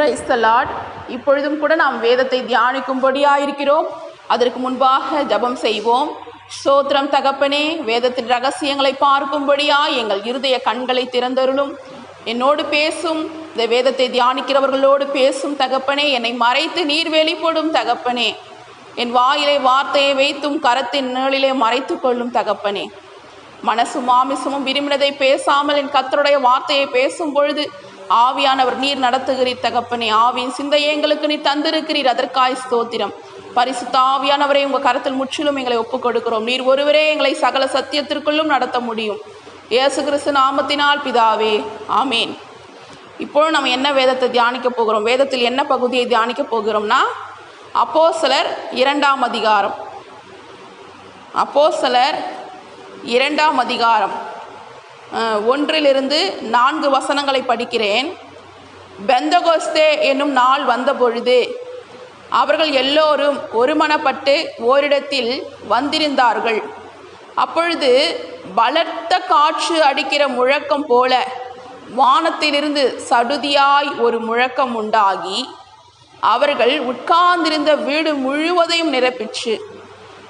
Praise the இப்பொழுதும் கூட நாம் வேதத்தை தியானிக்கும்படியாயிருக்கிறோம். அதற்கு முன்பாக ஜெபம் செய்வோம். சோத்திரம் தகப்பனே வேதத்தின் ரகசியங்களை பார்க்கும்படியா எங்கள் இருதய கண்களை திறந்தருளும். என்னோடு பேசும் இந்த வேதத்தை தியானிக்கிறவர்களோடு பேசும் தகப்பனே என்னை மறைத்து நீர் வெளிப்படும் தகப்பனே. என் வாயிலை வார்த்தையை வைத்தும் கரத்தின் நிழலிலே மறைத்து கொள்ளும் தகப்பனே. மனசும் மாமிசமும் விரும்பினதை பேசாமல் என் கத்தருடைய வார்த்தையை பேசும் பொழுது ஆவியானவர் நீர் நடத்துகிறீர் தகப்பனே. ஆவியின் சிந்தையை எங்களுக்கு நீ தந்திருக்கிறீர். அதற்காய் ஸ்தோத்திரம். பரிசுத்த ஆவியானவரை உங்கள் கரத்தில் முற்றிலும் எங்களை ஒப்புக் கொடுக்கிறோம் நீர் ஒருவரே எங்களை சகல சத்தியத்திற்குள்ளும் நடத்த முடியும். இயேசு கிறிஸ்து நாமத்தினால் பிதாவே. ஆமேன். இப்போ நம்ம என்ன வேதத்தை தியானிக்க போகிறோம்? வேதத்தில் என்ன பகுதியை தியானிக்க போகிறோம்னா அப்போ சிலர் இரண்டாம் அதிகாரம். அப்போ சிலர் இரண்டாம் அதிகாரம். ஒன்றிலிருந்து நான்கு வசனங்களை படிக்கிறேன். பெந்தகோஸ்தே என்னும் நாள் வந்தபொழுது அவர்கள் எல்லோரும் ஒருமனப்பட்டு ஓரிடத்தில் வந்திருந்தார்கள். அப்பொழுது பலத்த காற்று அடிக்கிற முழக்கம் போல வானத்திலிருந்து சடுதியாய் ஒரு முழக்கம் உண்டாகி அவர்கள் உட்கார்ந்திருந்த வீடு முழுவதையும் நிரப்பிச்சு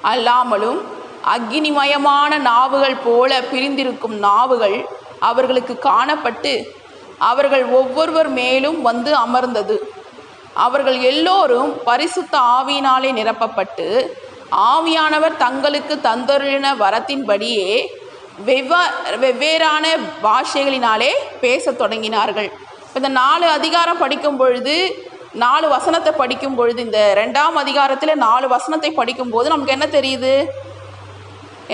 அல்லாமலும் அக்னிமயமான நாவுகள் போல பிரிந்திருக்கும் நாவுகள் அவர்களுக்கு காணப்பட்டு அவர்கள் ஒவ்வொருவர் மேலும் வந்து அமர்ந்தது. அவர்கள் எல்லோரும் பரிசுத்த ஆவியினாலே நிரப்பப்பட்டு ஆவியானவர் தங்களுக்கு தந்தருளின வரத்தின்படியே வெவ்வா வெவ்வேறான பாஷைகளினாலே பேசத் தொடங்கினார்கள். இந்த நாலு அதிகாரம் படிக்கும் பொழுது நாலு வசனத்தை படிக்கும் பொழுது இந்த ரெண்டாம் அதிகாரத்தில் நாலு வசனத்தை படிக்கும்போது நமக்கு என்ன தெரியுது?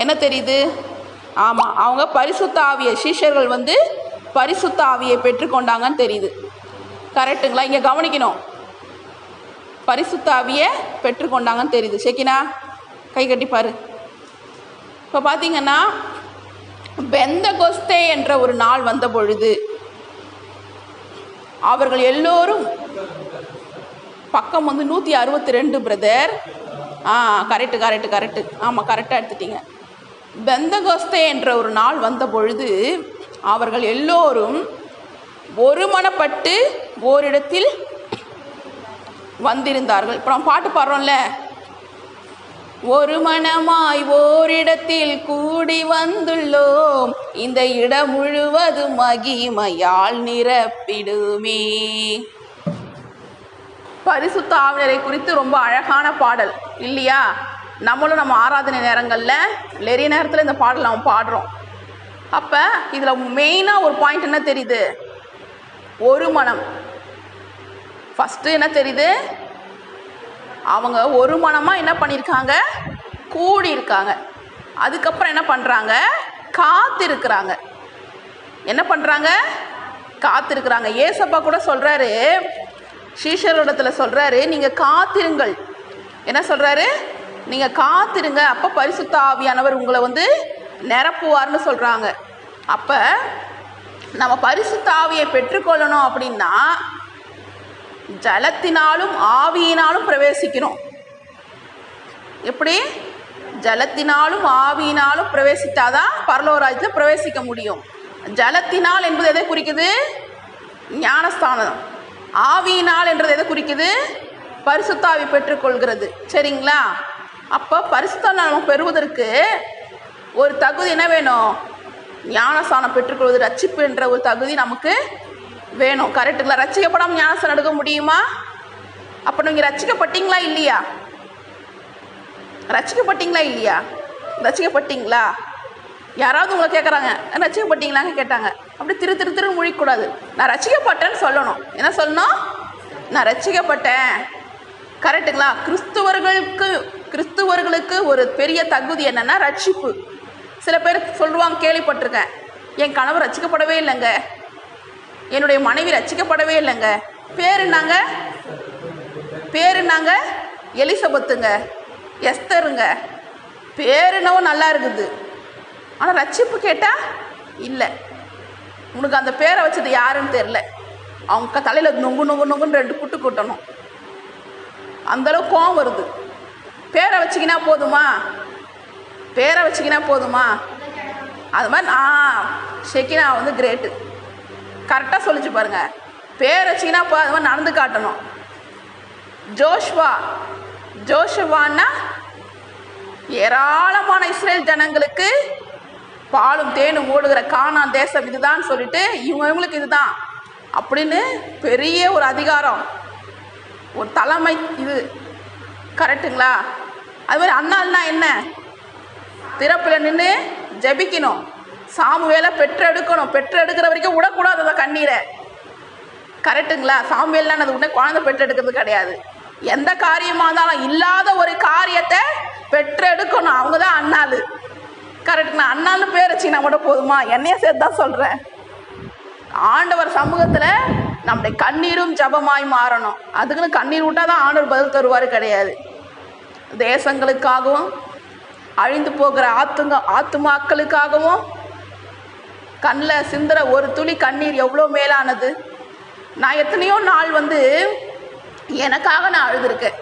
என்ன தெரியுது? ஆமாம் அவங்க பரிசுத்த ஆவிய சீஷர்கள் வந்து பரிசுத்த ஆவியை பெற்றுக்கொண்டாங்கன்னு தெரியுது. கரெக்டுங்களா இங்கே கவனிக்கணும். பரிசுத்த ஆவியை பெற்றுக்கொண்டாங்கன்னு தெரியுது. செக்கினா கை கட்டிப்பார் இப்போ பார்த்தீங்கன்னா பெந்த கொஸ்தே என்ற ஒரு நாள் வந்த பொழுது அவர்கள் எல்லோரும் பக்கம் வந்து நூற்றி அறுபத்தி ரெண்டு பிரதர். ஆ கரெக்டு கரெக்டு கரெக்டு ஆமாம் கரெக்டாக எடுத்துட்டீங்க. பெந்தகோஸ்தே என்ற ஒரு நாள் வந்த பொழுது அவர்கள் எல்லோரும் ஒருமனப்பட்டு ஓரிடத்தில் வந்திருந்தார்கள். இப்போ நம்ம பாட்டு பாடுறோம்ல. ஒரு மனமாய் ஓரிடத்தில் கூடி வந்துள்ளோம். இந்த இடம் முழுவதும் மகிமையால் நிரப்பிடுமே. பரிசுத்த ஆவினரை குறித்து ரொம்ப அழகான பாடல் இல்லையா? நம்மளும் நம்ம ஆராதனை நேரங்களில் நிறைய நேரத்தில் இந்த பாடல் நம்ம பாடுறோம். அப்போ இதில் மெயினாக ஒரு பாயிண்ட் என்ன தெரியுது? ஒரு மனம். ஃபஸ்ட்டு என்ன தெரியுது? அவங்க ஒரு மனமாக என்ன பண்ணியிருக்காங்க கூடி இருக்காங்க அதுக்கப்புறம் என்ன பண்ணுறாங்க காத்திருக்கிறாங்க. என்ன பண்ணுறாங்க காத்திருக்கிறாங்க. ஏசப்பா கூட சொல்கிறாரு ஸ்ரீஷரிடத்தில் சொல்கிறாரு நீங்கள் காத்திருங்கள். என்ன சொல்கிறாரு நீங்கள் காத்திருங்க. அப்போ பரிசுத்த ஆவியானவர் உங்களை வந்து நிரப்புவார்னு சொல்கிறாங்க அப்போ நம்ம பரிசுத்த ஆவியை பெற்றுக்கொள்ளணும் அப்படின்னா ஜலத்தினாலும் ஆவியினாலும் பிரவேசிக்கணும். எப்படி? ஜலத்தினாலும் ஆவியினாலும் பிரவேசித்தாதான் பரலோராஜ்யத்தில் பிரவேசிக்க முடியும். ஜலத்தினால் என்பது எதை குறிக்குது? ஞானஸ்தானம். ஆவியினால் என்றது எதை குறிக்குது? பரிசுத்தாவி பெற்றுக்கொள்கிறது. சரிங்களா? அப்போ பரிசுத்தான நம்ம பெறுவதற்கு ஒரு தகுதி என்ன வேணும்? ஞானஸ்தானம் பெற்றுக்கொள்வது ரட்சிப்பு என்ற ஒரு தகுதி நமக்கு வேணும். கரெக்டுங்களா ரட்சிக்கப்படாமல் ஞானஸ்தானம் எடுக்க முடியுமா? அப்போ நீங்கள் ரட்சிக்கப்பட்டீங்களா இல்லையா? ரட்சிக்கப்பட்டீங்களா இல்லையா? ரட்சிக்கப்பட்டீங்களா? யாராவது உங்களை கேட்குறாங்க ரட்சிக்கப்பட்டீங்களாங்க கேட்டாங்க. அப்படி திரு திரு திரு முழிக்கக்கூடாது. நான் ரட்சிக்கப்பட்டேன்னு சொல்லணும். என்ன சொல்லணும்? நான் ரசிக்கப்பட்டேன் கரெக்டுங்களா? கிறிஸ்துவர்களுக்கு கிறிஸ்துவர்களுக்கு ஒரு பெரிய தகுதி என்னன்னா ரட்சிப்பு. சில பேர் சொல்லுவாங்க கேள்விப்பட்டிருக்கேன். என் கணவர் ரசிக்கப்படவே இல்லைங்க. என்னுடைய மனைவி ரசிக்கப்படவே இல்லைங்க. பேர் என்னங்க? பேர் என்னங்க? எலிசபத்துங்க. எஸ்தருங்க. பேர் என்னவோ நல்லா இருக்குது. ஆனால் ரட்சிப்பு கேட்டால் இல்லை. உனக்கு அந்த பேரை வச்சது யாருன்னு தெரில அவங்க தலையில் நொங்கு நொங்கு நொங்குன்னு ரெண்டு குட்டு கூட்டணும். அந்தளவு கோவம் வருது. பேரை வச்சிக்கினா போதுமா? பேரை வச்சிக்கினா போதுமா? அது மாதிரி ஆ ஷெக்கினா வந்து கிரேட்டு கரெக்டாக சொல்லிச்சு பாருங்கள் பேர் வச்சிங்கன்னா போ அது மாதிரி நடந்து காட்டணும். ஜோஷ்வா ஜோஷுவான்னா ஏராளமான இஸ்ரேல் ஜனங்களுக்கு பாலும் தேனும் ஓடுகிற காணான் தேசம் இதுதான் சொல்லிட்டு இவங்க இவங்களுக்கு இதுதான் அப்படின்னு பெரிய ஒரு அதிகாரம். ஒரு தலைமை இது கரெக்டுங்களா? அது மாதிரி அண்ணால்னா என்ன? திறப்பில் நின்று ஜெபிக்கணும். சாமுவேலை பெற்றெடுக்கணும். பெற்றெடுக்கிற வரைக்கும் விடக்கூடாது அந்த கண்ணீரை. கரெக்டுங்களா? சாமுவேல்லாம் அது உடனே குழந்தை பெற்றெடுக்கிறது கிடையாது. எந்த காரியமாக இருந்தாலும் இல்லாத ஒரு காரியத்தை பெற்றெடுக்கணும். அவங்க தான் அண்ணாள் கரெக்டுங்களா? அண்ணான்னு பேர் வச்சிங்கன்னா மட்டும் போதுமா? என்னையே சேர்த்து தான் சொல்கிறேன் ஆண்டவர் சமூகத்தில் நம்முடைய கண்ணீரும் ஜபமாய் மாறணும். அதுக்குன்னு கண்ணீர் விட்டால் தான் ஆண்டவர் பதில் தருவார் கிடையாது. தேசங்களுக்காகவும் அழிந்து போகிற ஆத்துங்க ஆத்துமாக்களுக்காகவும் கண்ணில் சிந்துற ஒரு துளி கண்ணீர் எவ்வளோ மேலானது? நான் எத்தனையோ நாள் வந்து எனக்காக நான் அழுதுருக்கேன்.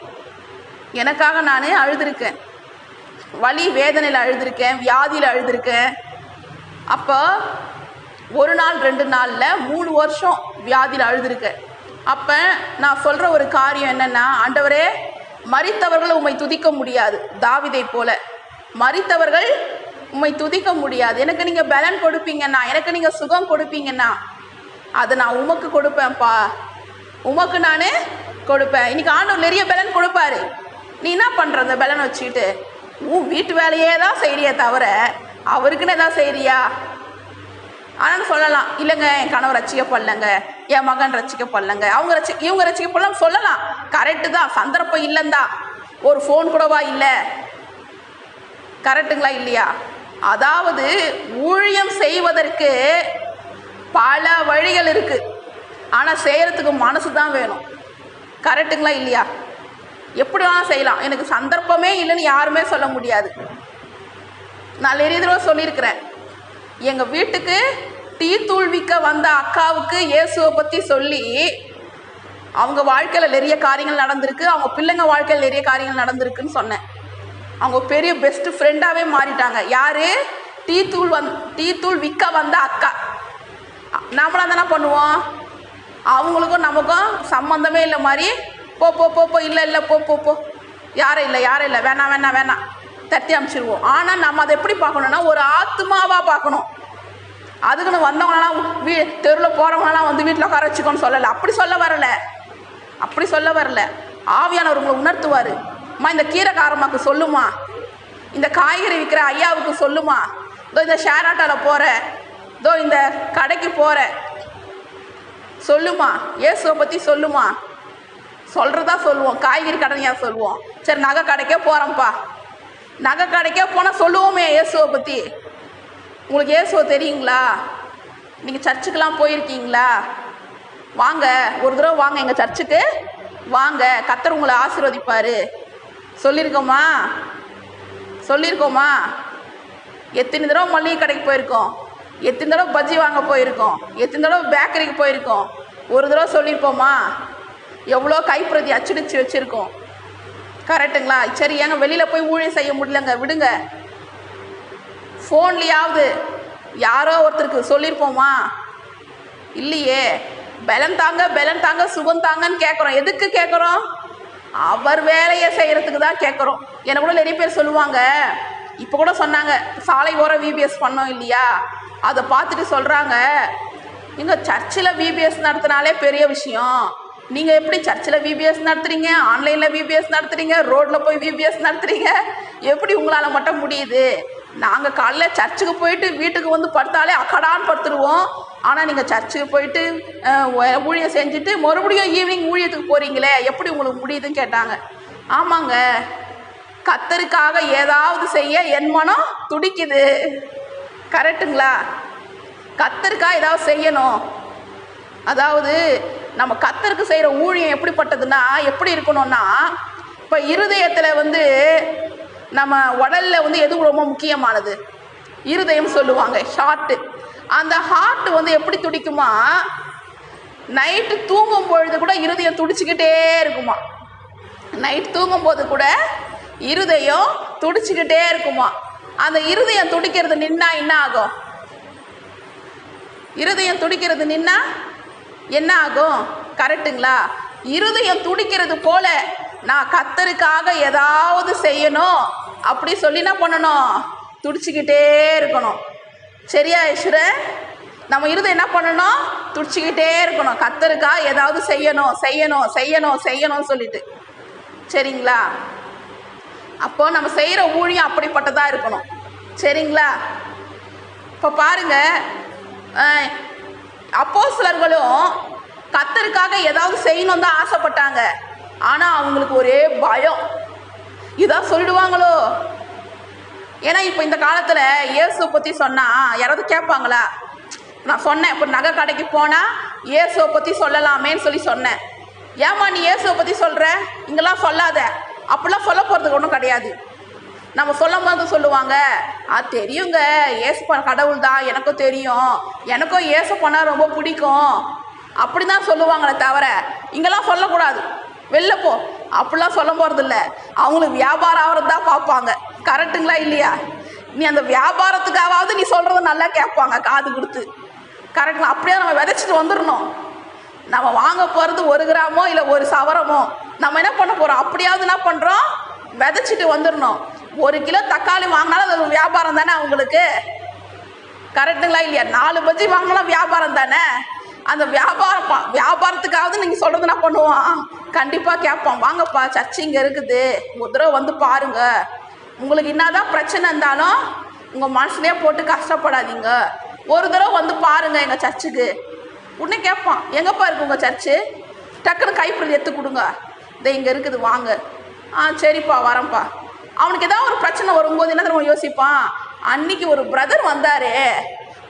எனக்காக நான் அழுதுருக்கேன். வலி வேதனையில் அழுதுருக்கேன் வியாதியில் அழுதுருக்கேன். அப்போ ஒரு நாள் ரெண்டு நாளில் மூணு வருஷம் வியாதியில் அழுதுருக்கு அப்போ நான் சொல்கிற ஒரு காரியம் என்னென்னா ஆண்டவரே மறித்தவர்கள் உம்மை துதிக்க முடியாது. தாவிதை போல. மரித்தவர்கள் உம்மை துதிக்க முடியாது. எனக்கு நீங்கள் பலன் கொடுப்பீங்கண்ணா எனக்கு நீங்கள் சுகம் கொடுப்பீங்கண்ணா அதை நான் உமக்கு கொடுப்பேன்ப்பா. உமக்கு நான் கொடுப்பேன். இன்னைக்கு ஆண்டவர் நிறைய பலன் கொடுப்பாரு. நீ என்ன பண்ணுற அந்த பலன் வச்சுக்கிட்டு? உன் வீட்டு வேலையே தான் செய்கிறியே தவிர அவருக்குன்னு எதாவது செய்கிறியா ஆனால் சொல்லலாம். இல்லைங்க என் கணவர் ரசிக்கப்படலைங்க என் மகன் ரசிக்கப்படலைங்க அவங்க ரசி இவங்க ரசிக்கப்படலாம் சொல்லலாம். கரெக்டு தான். சந்தர்ப்பம் இல்லைந்தா. ஒரு ஃபோன் கூடவா இல்லை? கரெக்டுங்களா இல்லையா? அதாவது ஊழியம் செய்வதற்கு பல வழிகள் இருக்கு. ஆனால் செய்கிறதுக்கு மனசு தான் வேணும். கரெக்டுங்களா இல்லையா? எப்படி வேணாலும் செய்யலாம். எனக்கு சந்தர்ப்பமே இல்லைன்னு யாருமே சொல்ல முடியாது. நான் நிறைய தடவை சொல்லியிருக்கிறேன். எங்கள் வீட்டுக்கு டீ தூள் விற்க வந்த அக்காவுக்கு இயேசுவை பற்றி சொல்லி அவங்க வாழ்க்கையில் நிறைய காரியங்கள் நடந்திருக்கு. அவங்க பிள்ளைங்க வாழ்க்கையில் நிறைய காரியங்கள் நடந்திருக்குன்னு சொன்னேன். அவங்க பெரிய பெஸ்ட் ஃப்ரெண்டாகவே மாறிட்டாங்க. யார்? டீ தூள் வந் டீ தூள் விற்க வந்த அக்கா. நம்மளாம் தானே பண்ணுவோம்? அவங்களுக்கும் நமக்கும் சம்மந்தமே இல்லை மாதிரி போ போ போ போ இல்லை இல்லை போ போ போ. யாரும் இல்லை யாரும் இல்லை. வேணாம் வேணாம் வேணாம். தட்டி அமைச்சிருவோம். ஆனால் நம்ம அதை எப்படி பார்க்கணுன்னா ஒரு ஆத்மாவாக பார்க்கணும். அதுக்குன்னு வந்தவங்களாம் வீ தெருவில் போகிறவங்களாம் வந்து வீட்டில் உட்கார வச்சுக்கோன்னு சொல்லலை. அப்படி சொல்ல வரல. அப்படி சொல்ல வரல. ஆவியானவர் உங்களை உணர்த்துவார். அம்மா இந்த கீரைக்காரம்மாவுக்கு சொல்லுமா? இந்த காய்கறி விற்கிற ஐயாவுக்கு சொல்லுமா? இதோ இந்த ஷேர் ஆட்டோவில் போகிற இதோ இந்த கடைக்கு போகிற சொல்லுமா? இயேசுவை பற்றி சொல்லுமா? சொல்கிறதா சொல்லுவோம். காய்கறி கடனையாக சொல்லுவோம். சரி நகை கடைக்கே போகிறோம்ப்பா நகை கடைக்கே போனால் சொல்லுவோமே இயேசுவை பற்றி உங்களுக்கு இயேசுவை தெரியுங்களா? நீங்கள் சர்ச்சுக்கெலாம் போயிருக்கீங்களா? வாங்க ஒரு தடவை வாங்க எங்கள் சர்ச்சுக்கு. வாங்க கத்தர் உங்களை ஆசீர்வதிப்பார். சொல்லியிருக்கோமா சொல்லியிருக்கோமா எத்தனை தடவை மளிகை கடைக்கு போயிருக்கோம்? எத்தனை தடவை பஜ்ஜி வாங்க போயிருக்கோம்? எத்தனை தடவை பேக்கரிக்கு போயிருக்கோம்? ஒரு தடவை சொல்லியிருப்போமா எவ்வளோ கைப்பிரதி அச்சடித்து வச்சுருக்கோம். கரெக்டுங்களா சரி ஏங்க வெளியில் போய் ஊழியம் செய்ய முடியலங்க. விடுங்க. ஃபோன்லேயாவது யாரோ ஒருத்தருக்கு சொல்லியிருப்போமா இல்லையே. பலன் தாங்க பலன் தாங்க சுகம் தாங்கன்னு கேட்குறோம் எதுக்கு கேட்குறோம் அவர் வேலையை செய்கிறதுக்கு தான் கேட்குறோம் எனக்கு கூட நிறைய பேர் சொல்லுவாங்க. இப்போ கூட சொன்னாங்க சாலை ஓரம் விபிஎஸ் பண்ணோம் இல்லையா? அதை பார்த்துட்டு சொல்கிறாங்க நீங்கள் சர்ச்சில் விபிஎஸ் நடத்தினாலே பெரிய விஷயம். நீங்கள் எப்படி சர்ச்சில் விபிஎஸ் நடத்துறீங்க? ஆன்லைனில் விபிஎஸ் நடத்துறீங்க? ரோட்டில் போய் விபிஎஸ் நடத்துறீங்க? எப்படி உங்களால் மட்டும் முடியுது? நாங்கள் காலைல சர்ச்சுக்கு போயிட்டு வீட்டுக்கு வந்து படுத்தாலே அக்கடான்னு படுத்துருவோம். ஆனால் நீங்கள் சர்ச்சுக்கு போயிட்டு ஊழியம் செஞ்சுட்டு மறுபடியும் ஈவினிங் ஊழியத்துக்கு போகிறீங்களே எப்படி உங்களுக்கு முடியுதுன்னு கேட்டாங்க. ஆமாங்க. கத்தருக்காக ஏதாவது செய்ய என் மனம் துடிக்குது. கரெக்டுங்களா கத்தருக்காக ஏதாவது செய்யணும். அதாவது நம்ம கத்தருக்கு செய்கிற ஊழியம் எப்படிப்பட்டதுன்னா எப்படி இருக்கணும்னா இப்போ இருதயத்தில் வந்து நம்ம உடலில் வந்து எது ரொம்ப முக்கியமானது? இருதயம் சொல்லுவாங்க ஹார்ட்டு அந்த ஹார்ட் வந்து எப்படி துடிக்குமா? நைட்டு தூங்கும் பொழுது கூட இருதயம் துடிச்சுக்கிட்டே இருக்குமா? நைட் தூங்கும்போது கூட இருதயம் துடிச்சுக்கிட்டே இருக்குமா? அந்த இருதயம் துடிக்கிறது நின்னா என்ன ஆகும்? இருதயம் துடிக்கிறது நின்னா என்ன ஆகும் கரெக்டுங்களா இருதயம் துடிக்கிறது போல நான் கத்தருக்காக ஏதாவது செய்யணும். அப்படி சொல்லி என்ன பண்ணணும்? துடிச்சுக்கிட்டே இருக்கணும். சரியா ஈஸ்வரன் நம்ம இருதம் என்ன பண்ணணும்? துடிச்சுக்கிட்டே இருக்கணும். கத்தருக்கா ஏதாவது செய்யணும் செய்யணும் செய்யணும் செய்யணும்னு சொல்லிட்டு. சரிங்களா? அப்போ நம்ம செய்கிற ஊழியம் அப்படிப்பட்டதாக இருக்கணும். சரிங்களா? இப்போ பாருங்க அப்போ சிலர்களும் கத்தருக்காக ஏதாவது செய்யணும் தான் ஆசைப்பட்டாங்க. ஆனால் அவங்களுக்கு ஒரே பயம். இதான் சொல்லிடுவாங்களோ? ஏன்னா இப்போ இந்த காலத்தில் இயேசு பற்றி சொன்னால் யாராவது கேட்பாங்களா? நான் சொன்னேன் இப்போ நகை கடைக்கு போனால் இயேசுவை பற்றி சொல்லலாமேன்னு சொல்லி சொன்னேன். ஏம்மா நீ இயேசுவை பற்றி சொல்கிற இங்கெல்லாம் சொல்லாத. அப்படிலாம் சொல்ல போகிறதுக்கு ஒன்றும் கிடையாது. நம்ம சொல்லும் போது சொல்லுவாங்க அது தெரியுங்க. ஏசு கடவுள் தான் எனக்கும் தெரியும். எனக்கும் ஏசு பண்ணால் ரொம்ப பிடிக்கும். அப்படி தான் சொல்லுவாங்களே தவிர இங்கெல்லாம் சொல்லக்கூடாது. வெளில போ. அப்படிலாம் சொல்ல போகிறதில்ல அவங்களுக்கு வியாபாரம் ஆகிறது தான் பார்ப்பாங்க. கரெக்டுங்களா இல்லையா? நீ அந்த வியாபாரத்துக்காகவாவது நீ சொல்கிறத நல்லா கேட்பாங்க காது கொடுத்து. கரெக்டுங்களா அப்படியே நம்ம விதைச்சிட்டு வந்துடணும் நம்ம வாங்க போகிறது ஒரு கிராமோ இல்லை ஒரு சவரமோ நம்ம என்ன பண்ண போகிறோம் அப்படியாவது என்ன பண்ணுறோம் விதைச்சிட்டு வந்துடணும் ஒரு கிலோ தக்காளி வாங்கினாலும் அது வியாபாரம் தானே அவங்களுக்கு? கரெக்டுங்களா இல்லையா? நாலு பஜ்ஜி வாங்கினாலும் வியாபாரம் தானே? அந்த வியாபாரம் வியாபாரத்துக்காவது நீங்கள் சொல்கிறது என்ன பண்ணுவான். கண்டிப்பாக கேட்பான். வாங்கப்பா சர்ச்சு இங்கே இருக்குது. ஒரு தடவை வந்து பாருங்க. உங்களுக்கு என்னதான் பிரச்சனை இருந்தாலும் உங்கள் மனசுலேயே போட்டு கஷ்டப்படாதீங்க. ஒரு தடவை வந்து பாருங்கள் எங்கள் சர்ச்சுக்கு. உடனே கேட்பான். எங்கேப்பா இருக்கு உங்கள் சர்ச்சு? டக்குன்னு கைப்பிடி எடுத்து கொடுங்க. இதை இங்கே இருக்குது வாங்க. ஆ சரிப்பா வரேன்ப்பா. அவனுக்கு ஏதாவது ஒரு பிரச்சனை வரும்போது என்ன தெரியுமா யோசிப்பான்? அன்னைக்கு ஒரு பிரதர் வந்தாரே.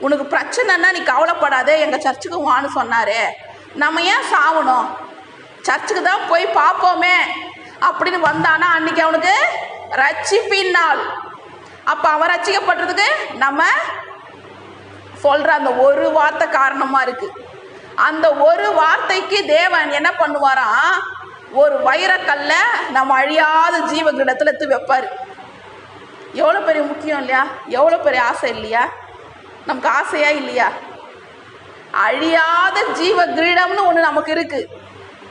உனக்கு பிரச்சனைன்னா நீ கவலைப்படாதே எங்கள் சர்ச்சுக்கு வான்னு சொன்னார். நம்ம ஏன் சாவணும்? சர்ச்சுக்கு தான் போய் பார்ப்போமே. அப்படின்னு வந்தானா அன்னைக்கு அவனுக்கு? ரட்சிப்பின் நாள். அப்போ அவன் ரச்சிக்கப்படுறதுக்கு நம்ம சொல்கிற அந்த ஒரு வார்த்தை காரணமாக இருக்குது அந்த ஒரு வார்த்தைக்கு தேவன் என்ன பண்ணுவாராம்? ஒரு வைரக்கல்ல நம்ம அழியாத ஜீவகிரிடத்தில் எடுத்து வைப்பார். எவ்வளோ பெரிய முக்கியம் இல்லையா? எவ்வளோ பெரிய ஆசை இல்லையா? நமக்கு ஆசையா இல்லையா? அழியாத ஜீவ கிரீடம்னு ஒன்று நமக்கு இருக்கு.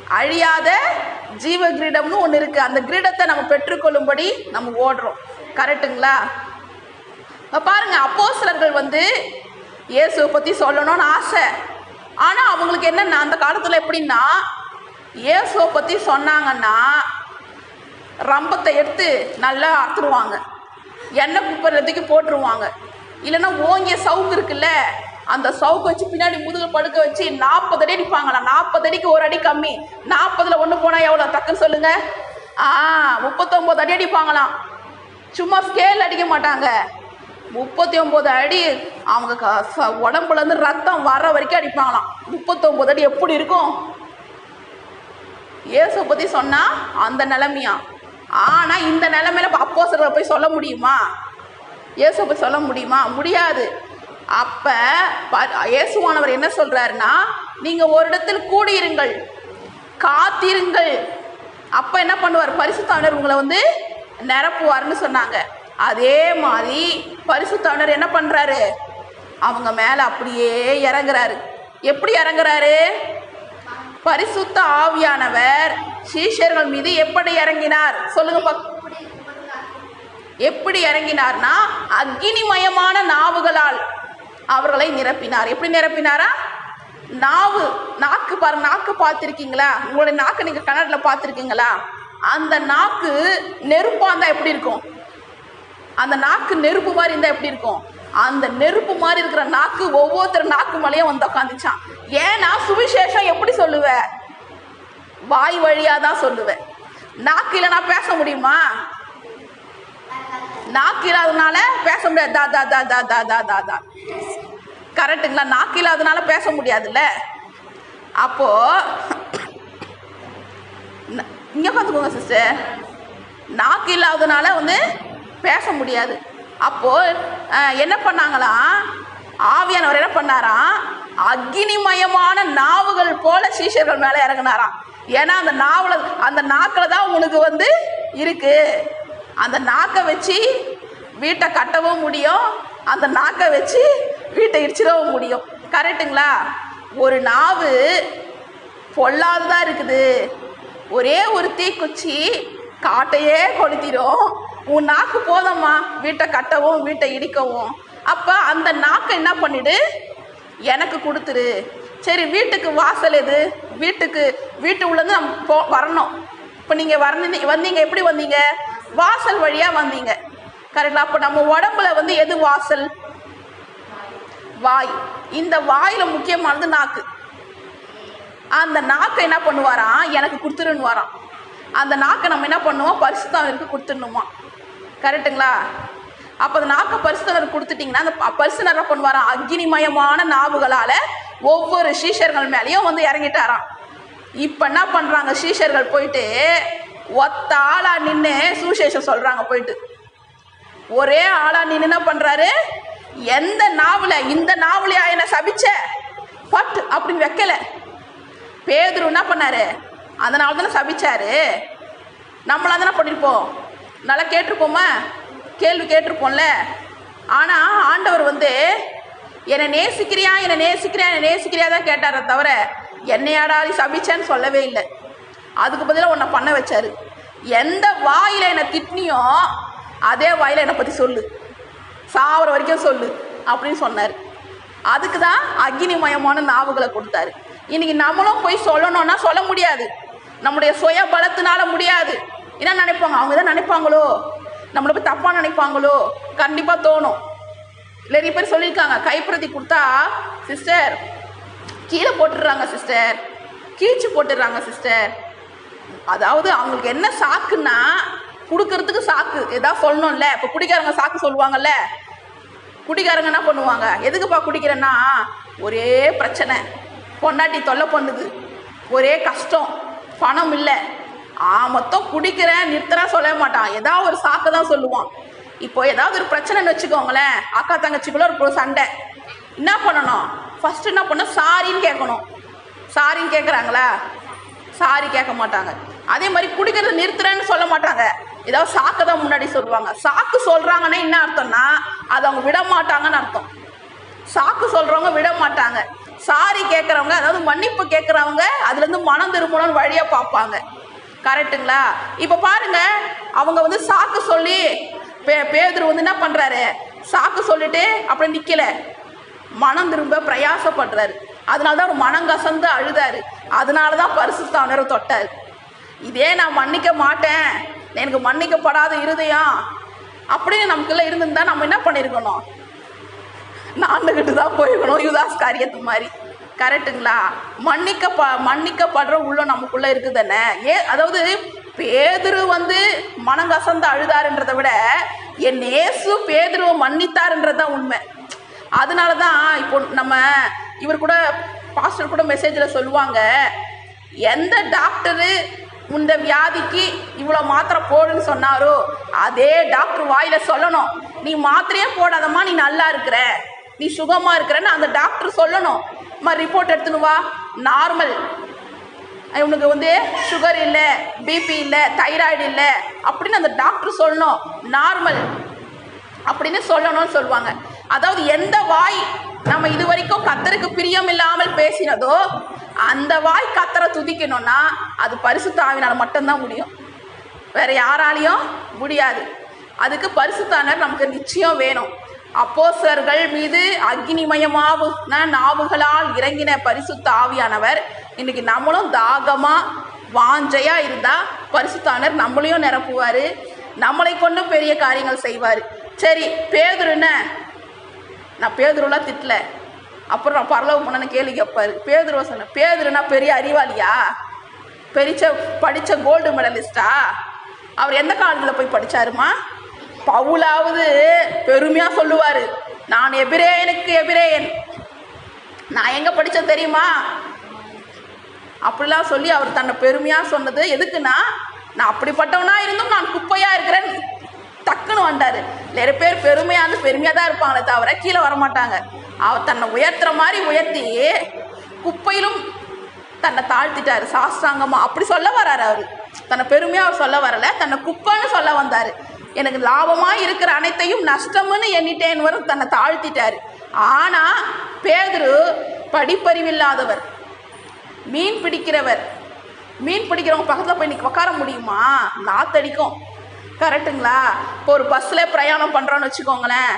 அழியாத ஜீவ கிரீடம்னு ஒன்று இருக்கு. அந்த கிரீடத்தை நம்ம பெற்றுக்கொள்ளும்படி நம்ம ஓடுறோம். கரெக்டுங்களா இப்ப பாருங்க சிலர்கள் வந்து இயேசுவை பற்றி சொல்லணும்னு ஆசை. ஆனால் அவங்களுக்கு என்னென்ன அந்த காலத்தில் எப்படின்னா இயேசுவை பற்றி சொன்னாங்கன்னா ரம்பத்தை எடுத்து நல்லா அறுத்துருவாங்க. எண்ணெய் குப்பரத்துக்கு போட்டுருவாங்க. இல்லைன்னா ஓங்கிய சவுக்கு இருக்குல்ல அந்த சவுக்கு வச்சு பின்னாடி முதுகு படுக்க வச்சு நாற்பது அடி அடிப்பாங்களாம் நாற்பது அடிக்கு ஒரு அடி கம்மி. நாற்பதுல ஒன்று போனால் எவ்வளோ தக்குன்னு சொல்லுங்க. ஆ முப்பத்தொம்போது அடி அடிப்பாங்களாம். சும்மா ஸ்கேல் அடிக்க மாட்டாங்க. முப்பத்தி ஒம்பது அடி அவங்க க- ச- உடம்புலேருந்து ரத்தம் வர வரைக்கும் அடிப்பாங்களாம். முப்பத்தொம்பது அடி எப்படி இருக்கும்? இயேசு பற்றி சொன்னால் அந்த நிலமையா? ஆனால் இந்த நிலமையில அப்போ போய் சொல்ல முடியுமா? இயேசு போய் சொல்ல முடியுமா? முடியாது. அப்போ இயேசுவானவர் என்ன சொல்கிறாருன்னா நீங்கள் ஒரு இடத்தில் கூடியிருங்கள் காத்திருங்கள். அப்போ என்ன பண்ணுவார்? பரிசுத்தாவினர் உங்களை வந்து நிரப்புவார்னு சொன்னாங்க. அதே மாதிரி பரிசுத்தாவினர் என்ன பண்ணுறாரு அவங்க மேலே அப்படியே இறங்குறாரு. எப்படி இறங்குறாரு? பரிசுத்த ஆவியானவர் சீஷர்கள் மீது எப்படி இறங்கினார்? சொல்லுங்க எப்படி இறங்கினார்னா அக்னிமயமான நாவுகளால் அவர்களை நிரப்பினார். எப்படி நிரப்பினாரா? நாவு நாக்கு பாரு நாக்கு பார்த்துருக்கீங்களா? உங்களுடைய நாக்கு நீங்கள் கன்னடில் பார்த்துருக்கீங்களா? அந்த நாக்கு நெருப்பாக இருந்தால் எப்படி இருக்கும்? அந்த நாக்கு நெருப்பு மாதிரி இருந்தால் எப்படி இருக்கும்? அந்த நெருப்பு மாதிரி இருக்கிற நாக்கு ஒவ்வொருத்தர் நாக்கு மேலேயும் வந்து உட்காந்துச்சான் ஏன்னா சுவிசேஷம் எப்படி சொல்லுவேன் வாய் வழியாக தான் சொல்லுவேன் நாக்கு இல்லைனா பேச முடியுமா? நாக்கு இல்லாதனால பேச முடியாது. தா தா தா தா தா தா தா தா. கரெக்டுங்களா நாக்கு இல்லாதனால பேச முடியாதுல்ல? அப்போ ந- இங்க பார்த்துக்கோங்க சிஸ்டர் நாக்கு இல்லாதனால வந்து பேச முடியாது. அப்போ என்ன பண்ணாங்களாம் ஆவியானவர் என்ன பண்ணாராம் அக்னிமயமான நாவுகள் போல சீஷர்கள் மேலே இறங்குனாராம். ஏன்னா அந்த நாவில் அந்த நாக்கில் தான் உனக்கு வந்து இருக்கு. அந்த நாக்கை வச்சு வீட்டை கட்டவும் முடியும். அந்த நாக்கை வச்சு வீட்டை இடிச்சிடவும் முடியும். கரெக்டுங்களா ஒரு நாவு பொல்லாததா இருக்குது. ஒரே ஒரு தீக்குச்சி காட்டையே கொளுத்திடும் உன் நாக்கு போதம்மா. வீட்டை கட்டவும் வீட்டை இடிக்கவும். அப்போ அந்த நாக்கை என்ன பண்ணிடு? எனக்கு கொடுத்துரு. சரி வீட்டுக்கு வாசல் எது? வீட்டுக்கு வீட்டு உள்ளேருந்து நம்ம போ வரணும். இப்போ நீங்கள் வரணும் வந்தீங்க எப்படி வந்தீங்க? வாசல் வழியாக வந்தீங்க. கரெக்டா அப்போ நம்ம உடம்புல வந்து எது வாசல்? வாய். இந்த வாயில் முக்கியமானது நாக்கு. அந்த நாக்கை என்ன பண்ணுவாராம் எனக்கு கொடுத்துருன்னு வரான். அந்த நாக்கை நம்ம என்ன பண்ணுவோம்? பரிசுத்தாவிற்கு கொடுத்துடணுமா? கரெக்டுங்களா? அப்போ அந்த நாக்கை பரிசுத்தவர் கொடுத்துட்டிங்கன்னா அந்த பரிசுனர் பரிசுத்தவர் பண்ணுவாராம் அக்னிமயமான நாவுகளால் ஒவ்வொரு சீஷர்கள் மேலேயும் வந்து இறங்கிட்டாராம். இப்போ என்ன பண்ணுறாங்க சீஷர்கள் போயிட்டு ஒத்த ஆளா நின்று சுவிசேஷம் சொல்கிறாங்க போயிட்டு. ஒரே ஆளா நின்று என்ன பண்ணுறாரு எந்த நாவல இந்த நாவலையா என்ன சபிச்ச? பட் அப்படின்னு வைக்கல. பேதுரு என்ன பண்ணாரு? அதனால தானே சபிச்சாரு. நம்மளா தானே பண்ணியிருப்போம் நல்லா கேட்டிருப்போமா? கேள்வி கேட்டிருப்போம்ல. ஆனால் ஆண்டவர் வந்து என்னை நேசிக்கிறியா? என்னை நேசிக்கிறியா? என்னை நேசிக்கிறியா? தான் கேட்டாரே தவிர என்னையாடா நீ சபிச்சேன்னு சொல்லவே இல்லை. அதுக்கு பதிலாக உன்னை பண்ண வச்சாரு. எந்த வாயில் என்னை திட்டினியோ அதே வாயில் என்னை பற்றி சொல்லு. சாவர வரைக்கும் சொல்லு அப்படின்னு சொன்னார். அதுக்கு தான் அக்னிமயமான நாவுகளை கொடுத்தாரு. இன்னைக்கு நம்மளும் போய் சொல்லணும்னா சொல்ல முடியாது. நம்முடைய சுய பலத்தினால முடியாது. என்ன நினைப்பாங்க. அவங்க தான் நினைப்பாங்களோ? நம்மளை போய் தப்பாக நினைப்பாங்களோ? கண்டிப்பாக தோணும். நிறைய பேர் சொல்லியிருக்காங்க. கைப்பிரதி கொடுத்தா சிஸ்டர் கீழே போட்டுடுறாங்க சிஸ்டர் கீழ்ச்சி போட்டுடுறாங்க சிஸ்டர் அதாவது அவங்களுக்கு என்ன சாக்குன்னா கொடுக்கறதுக்கு சாக்கு. ஏதாவது சொல்லணும்ல. இப்போ குடிக்காரங்க சாக்கு சொல்லுவாங்கல்ல. குடிக்காரங்க என்ன பண்ணுவாங்க? எதுக்குப்பா குடிக்கிறேன்னா ஒரே பிரச்சனை. பொண்டாட்டி தொல்லை பண்ணுது. ஒரே கஷ்டம். பணம் இல்லை. ஆ மொத்தம் குடிக்கிறேன் நிறுத்துறேன் சொல்ல மாட்டான். ஏதாவது ஒரு சாக்கு தான் சொல்லுவான். இப்போ ஏதாவது ஒரு பிரச்சனைன்னு வச்சுக்கோங்களேன் அக்கா தங்கச்சிக்குள்ள ஒரு சண்டை. என்ன பண்ணணும்? ஃபஸ்ட்டு என்ன பண்ணணும்? சாரின்னு கேட்கணும். சாரின்னு கேட்குறாங்களா? சாரி கேட்க மாட்டாங்க. அதே மாதிரி குடிக்கிறத நிறுத்துறேன்னு சொல்ல மாட்டாங்க. ஏதாவது சாக்கு தான் முன்னாடி சொல்லுவாங்க. சாக்கு சொல்கிறாங்கன்னா என்ன அர்த்தம்னா அது அவங்க விட மாட்டாங்கன்னு அர்த்தம். சாக்கு சொல்கிறவங்க விட மாட்டாங்க. சாரி கேட்குறவங்க அதாவது மன்னிப்பு கேட்குறவங்க அதுலேருந்து மனம் திரும்பணும்னு வழியாக பார்ப்பாங்க. கரெக்ட்டுங்களா இப்போ பாருங்க அவங்க வந்து சாக்கு சொல்லி பே பேதுரு வந்து என்ன பண்ணுறாரு சாக்கு சொல்லிட்டு அப்புறம் நிற்கல மனம் திரும்ப பிரயாசப்படுறாரு. அதனால தான் அவர் மனம் கசந்து அழுதாரு. அதனால தான் பரிசுத்தானரை தொட்டார். இதே நான் மன்னிக்க மாட்டேன். எனக்கு மன்னிக்கப்படாத இருதயம். அப்படின்னு நமக்குள்ள இருந்திருந்தா நம்ம என்ன பண்ணியிருக்கணும் நாண்டுகிட்டு தான் போயிருக்கணும். யுதாஸ் காரியத்து மாதிரி. கரெக்டுங்களா? மன்னிக்க மன்னிக்கப்படுற உள்ள நமக்குள்ள இருக்குதுன்னு. ஏ அதாவது பேதுரு வந்து மனங்கசந்து அழுதாருன்றதை விட என் நேசு பேதுருவை மன்னித்தாருன்றது தான் உண்மை. அதனால தான் இப்போ நம்ம இவர் கூட பாஸ்டர் கூட மெசேஜில் சொல்லுவாங்க எந்த டாக்டரு இந்த வியாதிக்கு இவ்வளோ மாத்திரை போடுன்னு சொன்னாரோ அதே டாக்டர் வாயில சொல்லணும். நீ மாத்திரையே போடாதம்மா நீ நல்லா இருக்கிற. நீ சுகமாக இருக்கிறன்னு அந்த டாக்டர் சொல்லணும். மாதிரி ரிப்போர்ட் எடுத்துன்னு வா. நார்மல் இவனுக்கு வந்து சுகர் இல்லை பிபி இல்லை தைராய்டு இல்லை. அப்படின்னு அந்த டாக்டர் சொல்லணும். நார்மல் அப்படின்னு சொல்லணும்னு சொல்லுவாங்க. அதாவது எந்த வாய் நம்ம இது வரைக்கும் கத்தருக்கு பிரியம் இல்லாமல் பேசினதோ அந்த வாய் கத்தரை துதிக்கணும்னா அது பரிசு தாவினால் மட்டும்தான் முடியும். வேற யாராலையும் முடியாது. அதுக்கு பரிசுத்தானர் நமக்கு நிச்சயம் வேணும். அப்போசர்கள் மீது அக்னிமயமாவுன நாவுகளால் இறங்கின பரிசுத்த ஆவியானவர். இன்னைக்கு நம்மளும் தாகமாக வாஞ்சையாக இருந்தால் பரிசுத்தானர் நம்மளையும் நிரப்புவார். நம்மளை கொண்டு பெரிய காரியங்கள் செய்வார். சரி பேதுரு என்ன? நான் பேதுருலாம் திட்டல. அப்புறம் நான் பரலவ முன்னே கேள்வி கேட்பாரு பேதுருவ சொன்னேன் பேதுருனா பெரிய அறிவாளியா? பெரிச்ச படித்த கோல்டு மெடலிஸ்டா அவர் எந்த காலத்தில் போய் படித்தாருமா பவுலாவது பெருமையாக சொல்லுவார். நான் எபிரேயனுக்கு எபிரேயன். நான் எங்கே படித்தேன் தெரியுமா? அப்படிலாம் சொல்லி அவர் தன்னை பெருமையாக சொன்னது. எதுக்குன்னா நான் அப்படிப்பட்டவனா இருந்தும் நான் குப்பையாக இருக்கிறேன். டக்குன்னு வந்தார் நிறைய பேர் பெருமையாக வந்து பெருமையாக தான் இருப்பாங்களே தவிர கீழே வர மாட்டாங்க அவர் தன்னை உயர்த்துற மாதிரி உயர்த்தி குப்பையிலும் தன்னை தாழ்த்திட்டாரு. சாஸ்தாங்கமா அப்படி சொல்ல வராரு அவர். தன்னை பெருமையாக அவர் சொல்ல வரல. தன்னை குப்பைன்னு சொல்ல வந்தார். எனக்கு லாபமாக இருக்கிற அனைத்தையும் நஷ்டம்னு எண்ணிட்டேன் வரும் தன்னை தாழ்த்திட்டார். ஆனால் பேதுரு படிப்பறிவில்லாதவர் மீன் பிடிக்கிறவர் மீன் பிடிக்கிறவங்க பக்கத்தில் போய் இன்னைக்கு உட்கார முடியுமா? லாத்தடிக்கும் கரெக்டுங்களா? இப்போ ஒரு பஸ்ஸில் பிரயாணம் பண்ணுறோன்னு வச்சுக்கோங்களேன்.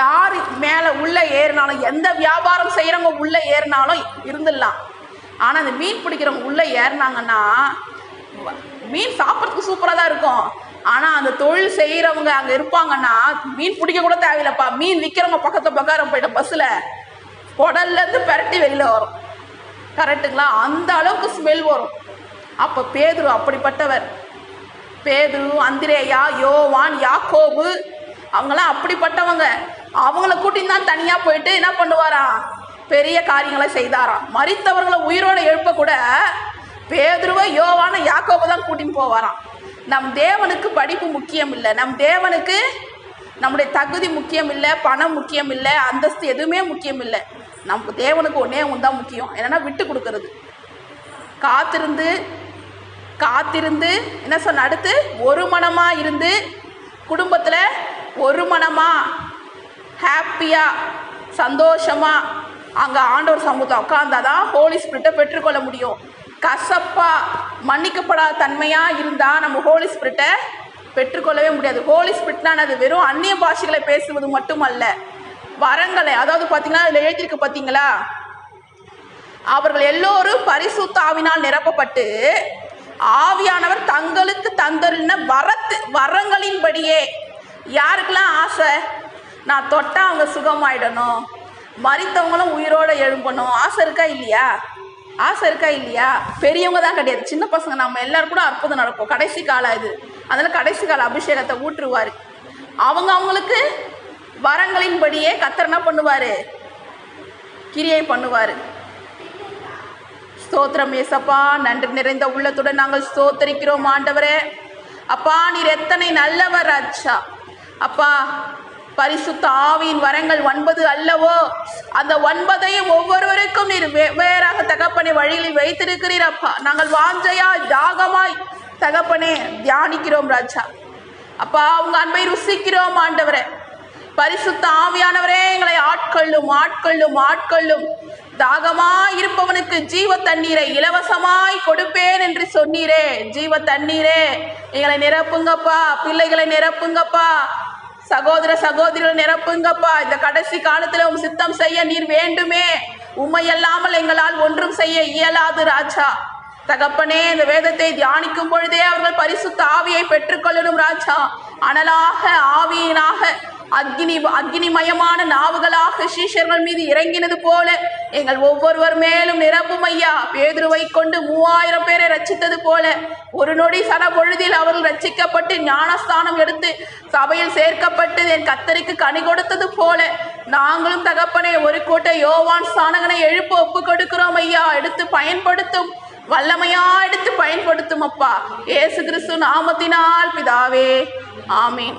யார் மேலே உள்ளே ஏறினாலும் எந்த வியாபாரம் செய்கிறவங்க உள்ளே ஏறினாலும் இருந்துடலாம். ஆனால் அந்த மீன் பிடிக்கிறவங்க உள்ளே ஏறினாங்கன்னா மீன் சாப்பிட்றதுக்கு சூப்பராக தான் இருக்கும். ஆனால் அந்த தொழில் செய்கிறவங்க அங்கே இருப்பாங்கன்னா மீன் பிடிக்க கூட தேவையில்லப்பா. மீன் விற்கிறவங்க பக்கத்து பக்காரம் போயிட்ட பஸ்ஸில் குடல்லேருந்து பெரட்டி வெளியில் வரும். கரெக்டுங்களா அந்த அளவுக்கு ஸ்மெல் வரும். அப்போ பேதுரு அப்படிப்பட்டவர். பேதுரு அந்திரேயா யோவான் யாக்கோபு அவங்களாம் அப்படிப்பட்டவங்க. அவங்கள கூட்டின்னு தான் தனியாக போயிட்டு என்ன பண்ணுவாராம் பெரிய காரியங்களை செய்தாராம். மறித்தவர்களை உயிரோடு எழுப்ப கூட பேதுருவை யோவான யாக்கோபு தான் கூட்டின்னு போவாராம். நம் தேவனுக்கு படிப்பு முக்கியம் இல்லை நம் தேவனுக்கு நம்முடைய தகுதி முக்கியம் இல்லை பணம் முக்கியம் இல்லை அந்தஸ்து எதுவுமே முக்கியம் இல்லை நம்ம தேவனுக்கு ஒன்றே ஒன்று தான் முக்கியம். என்னென்னா விட்டு கொடுக்கறது. காத்திருந்து காத்திருந்து என்ன சொன்ன அடுத்து? ஒரு மனமாக இருந்து குடும்பத்தில் ஒரு மனமாக ஹாப்பியாக சந்தோஷமாக அங்கே ஆண்டவர் சமூகத்தை உட்காந்தாதான் ஹோலி ஸ்பிரிட்டை பெற்றுக்கொள்ள முடியும். கசப்பா மன்னிக்கப்படாத தன்மையாக இருந்தால் நம்ம ஹோலி ஸ்பிரிட்டை பெற்றுக்கொள்ளவே முடியாது. ஹோலி ஸ்பிரிட்னா அது வெறும் அந்நிய பாஷைகளை பேசுவது மட்டுமல்ல. வரங்களை அதாவது பார்த்தீங்கன்னா அதில் எழுதியிருக்கு பார்த்தீங்களா அவர்கள் எல்லோரும் பரிசுத்தாவினால் நிரப்பப்பட்டு ஆவியானவர் தங்களுக்கு தந்தருன வரத்து வரங்களின்படியே யாருக்கெல்லாம் ஆசை? நான் தொட்டால் அவங்க சுகமாயிடணும். மறித்தவங்களும் உயிரோடு எழும்பணும். ஆசை இருக்கா இல்லையா? ஆசை இருக்கா இல்லையா? பெரியவங்க தான் கிடையாது. சின்ன பசங்க நம்ம எல்லாரும் கூட அற்புதம் நடக்கும். கடைசி காலம் இது. அதனால் கடைசி கால அபிஷேகத்தை ஊற்றுவார். அவங்க அவங்களுக்கு வரங்களின்படியே கத்தர் என்ன பண்ணுவார்? கிரியை பண்ணுவார். ஸ்தோத்திரம் ஏசப்பா நன்றி நிறைந்த உள்ளத்துடன் நாங்கள் ஸ்தோத்தரிக்கிறோம் ஆண்டவரே. அப்பா நீர் எத்தனை நல்லவர் அச்சா அப்பா பரிசுத்த ஆவியின் வரங்கள் ஒன்பது அல்லவோ? அந்த ஒன்பதையும் ஒவ்வொருவருக்கும் நீர் வெவ்வேறாக தகப்பனை வழியில் வைத்திருக்கிறீர் அப்பா. நாங்கள் வாஞ்சையாய் தாகமாய் தகப்பனே தியானிக்கிறோம் ராஜா. அப்பா உங்க அன்பை ருசிக்கிறோம் ஆண்டவரே. பரிசுத்த ஆவியானவரே எங்களை ஆட்கொள்ளும் ஆட்கொள்ளும் ஆட்கொள்ளும். தாகமாய் இருப்பவனுக்கு ஜீவ தண்ணீரை இலவசமாய் கொடுப்பேன் என்று சொன்னீரே. ஜீவ தண்ணீரே எங்களை நிரப்புங்கப்பா பிள்ளைகளை நிரப்புங்கப்பா. சகோதர சகோதரிகள் நிரப்புங்கப்பா. இந்த கடைசி காலத்துல உம் சித்தம் செய்ய நீர் வேண்டுமே. உம்மை அல்லாமல் எங்களால் ஒன்றும் செய்ய இயலாது ராஜா. தகப்பனே இந்த வேதத்தை தியானிக்கும் பொழுதே அவர்கள் பரிசுத்த ஆவியை பெற்றுக்கொள்ளணும் ராஜா. அனலாக ஆவியினாக அக்னி அக்னிமயமான நாவுகளாக சீஷர்கள் மீது இறங்கினது போல எங்கள் ஒவ்வொருவர் மேலும் நிரப்பும் ஐயா. பேதுருவை கொண்டு மூவாயிரம் பேரை ரச்சித்தது போல ஒரு நொடி சன பொழுதில் அவர்கள் ரச்சிக்கப்பட்டு ஞானஸ்தானம் எடுத்து சபையில் சேர்க்கப்பட்டு என் கத்தரிக்கு கனி கொடுத்தது போல நாங்களும் தகப்பனே ஒரு கூட்ட யோவான் ஸ்தானகனை எழுப்ப ஒப்பு கொடுக்கிறோம் ஐயா. எடுத்து பயன்படுத்தும் வல்லமையா எடுத்து பயன்படுத்தும் அப்பா. ஏசு கிறிஸ்து நாமத்தினால் பிதாவே. ஆமீன்.